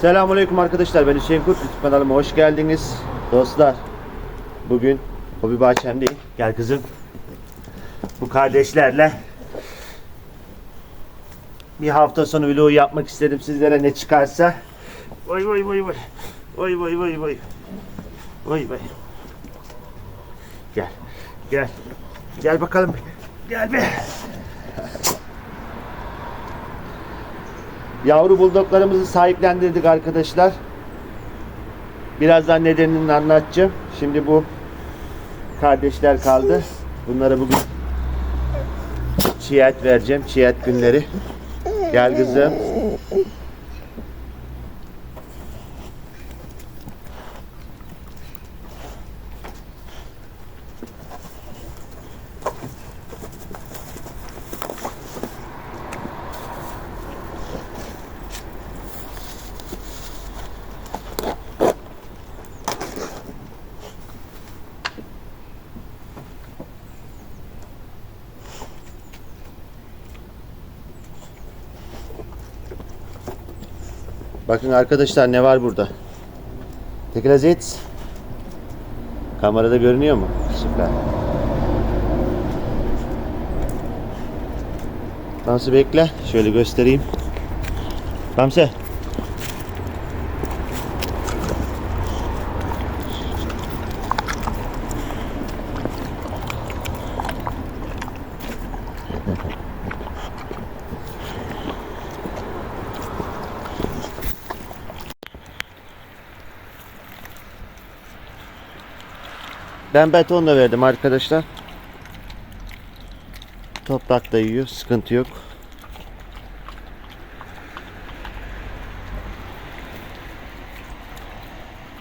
Selamünaleyküm arkadaşlar. Ben Hüseyin Kurt. YouTube kanalıma hoş geldiniz. Dostlar, bugün hobi bahçemdeyim. Gel kızım. Bu kardeşlerle bir hafta sonu vlogu yapmak istedim sizlere ne çıkarsa. Vay vay vay vay. Vay vay vay vay. Vay vay. Gel. Gel. Gel bakalım. Gel be. Yavru buldoklarımızı sahiplendirdik arkadaşlar. Birazdan nedenini anlatacağım. Şimdi bu kardeşler kaldı. Bunlara bugün çiğet vereceğim. Çiğet günleri. Gel kızım. Bakın arkadaşlar ne var burada. Tekrar zeyt. Kamerada görünüyor mu? Süper. Bamsı bekle. Şöyle göstereyim. Bamsı. Ben beton da verdim arkadaşlar. Toprak da yiyor. Sıkıntı yok.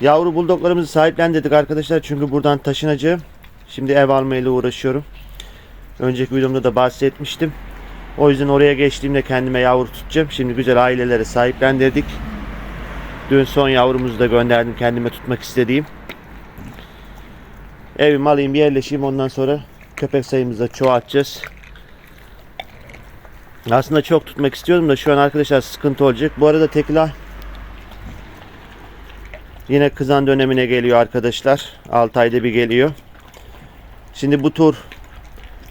Yavru buldoklarımızı sahiplendirdik arkadaşlar. Çünkü buradan taşınacağım. Şimdi ev almayla uğraşıyorum. Önceki videomda da bahsetmiştim. O yüzden oraya geçtiğimde kendime yavru tutacağım. Şimdi güzel ailelere sahiplendirdik. Dün son yavrumuzu da gönderdim kendime tutmak istediğim. Evimi alayım bir yerleşeyim ondan sonra köpek sayımızı da çoğaltacağız. Aslında çok tutmak istiyordum da şu an arkadaşlar sıkıntı olacak. Bu arada tekila yine kızan dönemine geliyor arkadaşlar. 6 ayda bir geliyor. Şimdi bu tur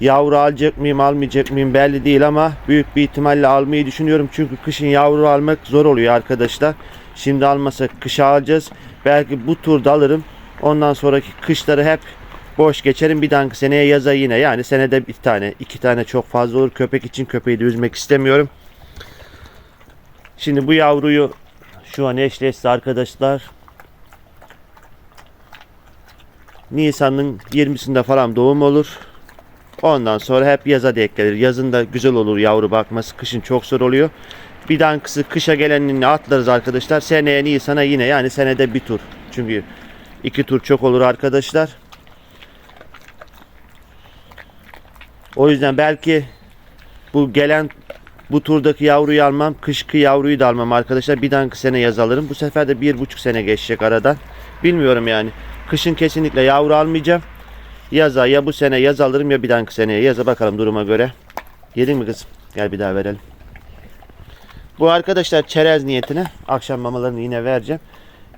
yavru alacak mıyım almayacak mıyım belli değil ama büyük bir ihtimalle almayı düşünüyorum. Çünkü kışın yavru almak zor oluyor arkadaşlar. Şimdi almasak kışa alacağız. Belki bu turda alırım. Ondan sonraki kışları hep boş geçerim. Bir dahaki seneye yaza yine. Yani senede bir tane, iki tane çok fazla olur. Köpek için köpeği de üzmek istemiyorum. Şimdi bu yavruyu şu an eşleşti arkadaşlar. Nisan'ın 20'sinde falan doğum olur. Ondan sonra hep yaza denk gelir. Yazın da güzel olur yavru bakması. Kışın çok zor oluyor. Bir dankısı kışa gelenini atlarız arkadaşlar. Seneye Nisan'a yine yani senede bir tur. Çünkü iki tur çok olur arkadaşlar. O yüzden belki bu gelen bu turdaki yavruyu almam, kışkı yavruyu da almam arkadaşlar. Bir dahaki sene yaz alırım. Bu sefer de bir buçuk sene geçecek aradan. Bilmiyorum yani. Kışın kesinlikle yavru almayacağım. Yaza ya bu sene yaz alırım ya bir dahaki seneye yaza bakalım duruma göre. Yedin mi kızım? Gel bir daha verelim. Bu arkadaşlar çerez niyetine akşam mamalarını yine vereceğim.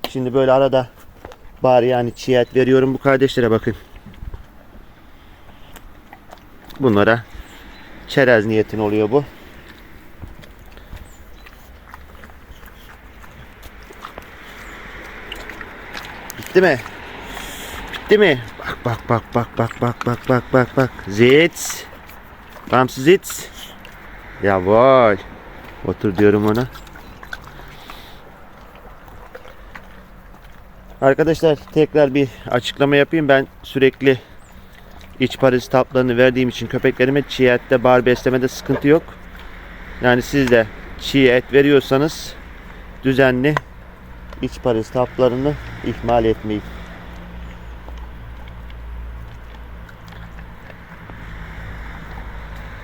Şimdi böyle arada bari yani çiğet veriyorum bu kardeşlere bakın. Bunlara çerez niyetin oluyor bu. Bitti mi? Bitti mi? Bak bak bak bak bak bak bak bak bak bak. Zitz. Bamsı zitz. Yavaş. Otur diyorum ona. Arkadaşlar tekrar bir açıklama yapayım. Ben sürekli iç parazit haplarını verdiğim için köpeklerime çiğ ette bar beslemede sıkıntı yok. Yani siz de çiğ et veriyorsanız düzenli iç parazit haplarını ihmal etmeyin.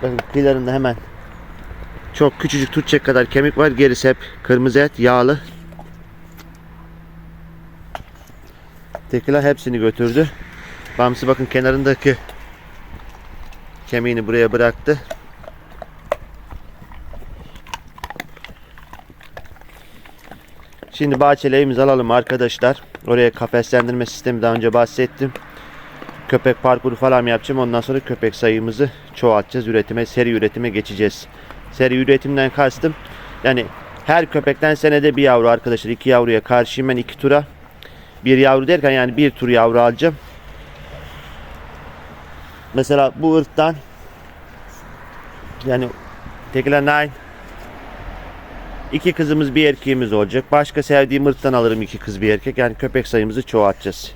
Bakın kıyılarında hemen çok küçücük tutacak kadar kemik var. Gerisi hep kırmızı et, yağlı. Tekila hepsini götürdü. Bamsı bakın kenarındaki kemiğini buraya bıraktı. Şimdi bahçelerimizi alalım arkadaşlar. Oraya kafeslendirme sistemi daha önce bahsettim. Köpek parkuru falan yapacağım. Ondan sonra köpek sayımızı çoğaltacağız. Üretime, seri üretime geçeceğiz. Seri üretimden kastım. Yani her köpekten senede bir yavru arkadaşlar. iki yavruya karşıyım ben iki tura. Bir yavru derken yani bir tur yavru alacağım. Mesela bu ırktan yani Tekila Nine iki kızımız bir erkeğimiz olacak. Başka sevdiğim ırktan alırım iki kız bir erkek. Yani köpek sayımızı çoğaltacağız.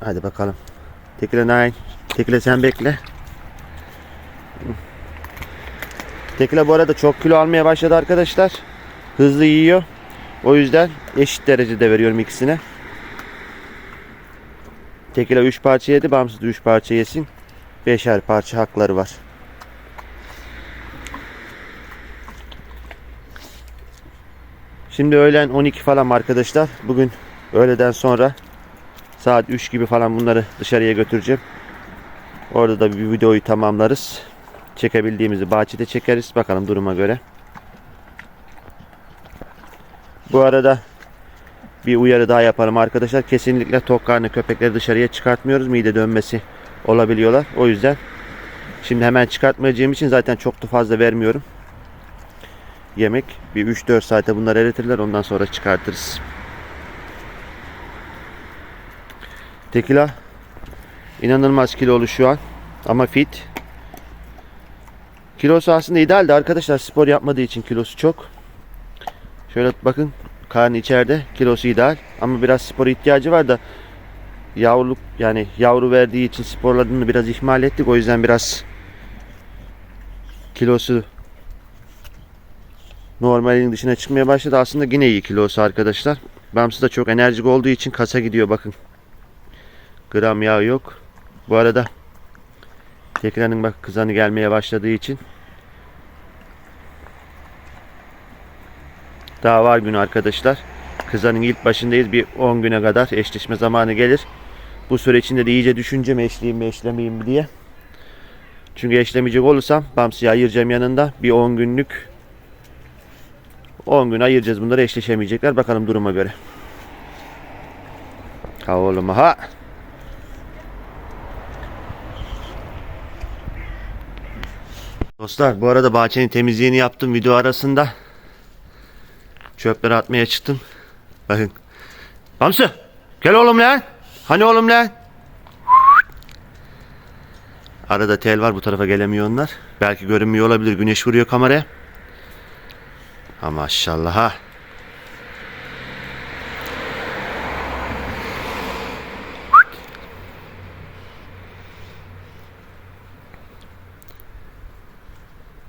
Hadi bakalım. Tekila Nine. Tekila sen bekle. Tekila bu arada çok kilo almaya başladı arkadaşlar. Hızlı yiyor. O yüzden eşit derecede veriyorum ikisine. Tekila 3 parça yedi. Bağımsız 3 parça yesin. 5'er parça hakları var. Şimdi öğlen 12 falan arkadaşlar. Bugün öğleden sonra saat 3 gibi falan bunları dışarıya götüreceğim. Orada da bir videoyu tamamlarız. Çekebildiğimizi bahçede çekeriz. Bakalım duruma göre. Bu arada bir uyarı daha yapalım arkadaşlar. Kesinlikle tok karnı köpekleri dışarıya çıkartmıyoruz. Mide dönmesi olabiliyorlar. O yüzden şimdi hemen çıkartmayacağım için zaten çok da fazla vermiyorum. Yemek bir 3-4 saate bunlar eritirler. Ondan sonra çıkartırız. Tekila inanılmaz kilolu şu an. Ama fit. Kilosu aslında idealdi arkadaşlar. Spor yapmadığı için kilosu çok. Şöyle bakın karnı içeride kilosu ideal. Ama biraz spor ihtiyacı var da yavruluk yani yavru verdiği için sporlarını biraz ihmal ettik. O yüzden biraz kilosu normalin dışına çıkmaya başladı. Aslında yine iyi kilosu arkadaşlar. Bamsı da çok enerjik olduğu için kasa gidiyor bakın. Gram yağ yok. Bu arada Tekrarın bak kızanı gelmeye başladığı için Daha var günü arkadaşlar. Kızanın ilk başındayız. Bir 10 güne kadar eşleşme zamanı gelir. Bu süre içinde de iyice düşüneceğim eşleyeyim mi eşlemeyeyim mi diye. Çünkü eşlemeyecek olursam Bamsi'yi ayıracağım yanında. Bir 10 günlük 10 gün ayıracağız bunları eşleşemeyecekler. Bakalım duruma göre. Ha oğlum ha. Dostlar bu arada bahçenin temizliğini yaptım video arasında. Çöpleri atmaya çıktım. Bakın. Bamsı. Gel oğlum lan. Hani oğlum lan. Arada tel var bu tarafa gelemiyor onlar. Belki görünmüyor olabilir. Güneş vuruyor kameraya. Ha maşallah ha.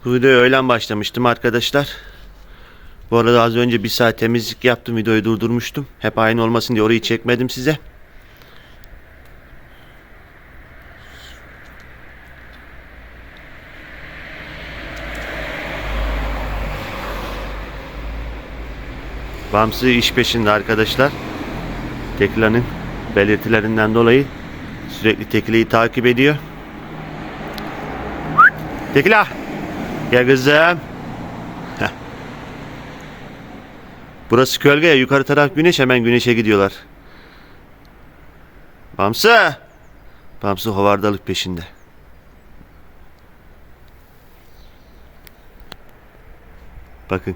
Bu videoya öğlen başlamıştım arkadaşlar. Bu arada az önce bir saat temizlik yaptım. Videoyu durdurmuştum. Hep aynı olmasın diye orayı çekmedim size. Bamsı iş peşinde arkadaşlar. Tekla'nın belirtilerinden dolayı sürekli Tekla'yı takip ediyor. Tekla! Gel kızım. Burası gölge ya yukarı taraf güneş hemen güneşe gidiyorlar. Bamsı. Bamsı hovardalık peşinde. Bakın.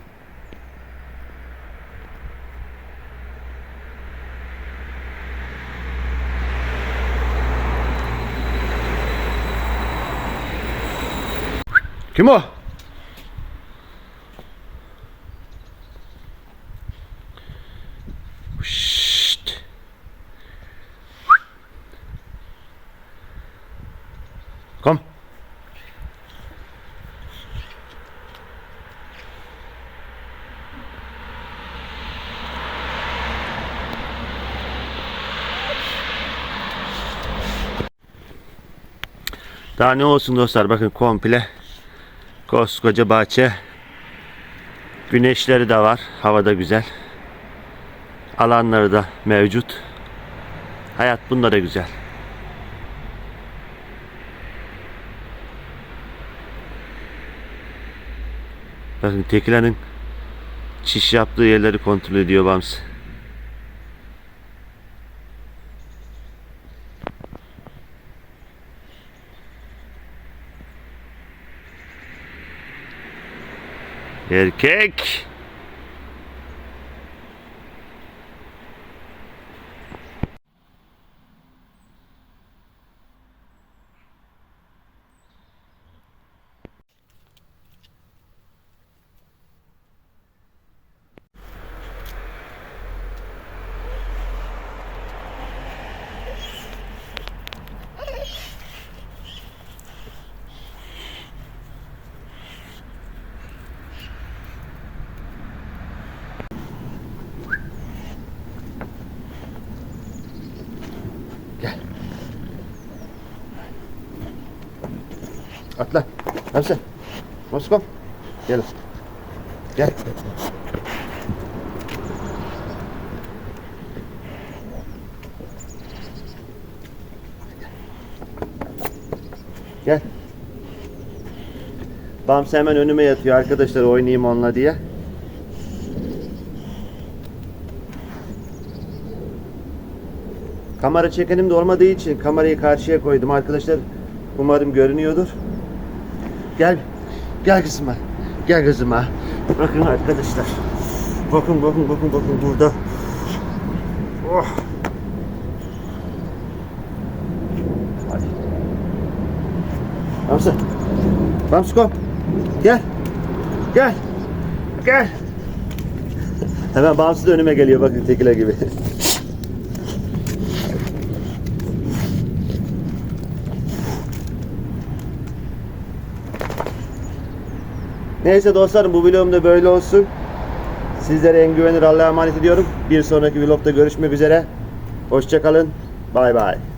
Kim o? Daha ne olsun dostlar bakın komple koskoca bahçe güneşleri de var havada güzel alanları da mevcut. Hayat bunlara güzel. Bakın Tekile'nin çiş yaptığı yerleri kontrol ediyor Bams. Erkek. Hamza. Moskov. Gel. Gel. Gel. Bams hemen önüme yatıyor arkadaşlar oynayayım onunla diye. Kamera çekenim de olmadığı için kamerayı karşıya koydum arkadaşlar. Umarım görünüyordur. Gel. Gel kızıma. Gel kızıma. Bakın arkadaşlar. Bakın bakın bakın bakın burada. Oh. Hadi. Bamsı. Bamsko. Gel. Gel. Gel. Hemen Bamsı da önüme geliyor bakın tekile gibi. Neyse dostlarım bu vlogum da böyle olsun. Sizlere en güvenilir Allah'a emanet ediyorum. Bir sonraki vlogda görüşmek üzere. Hoşçakalın. Bay bay.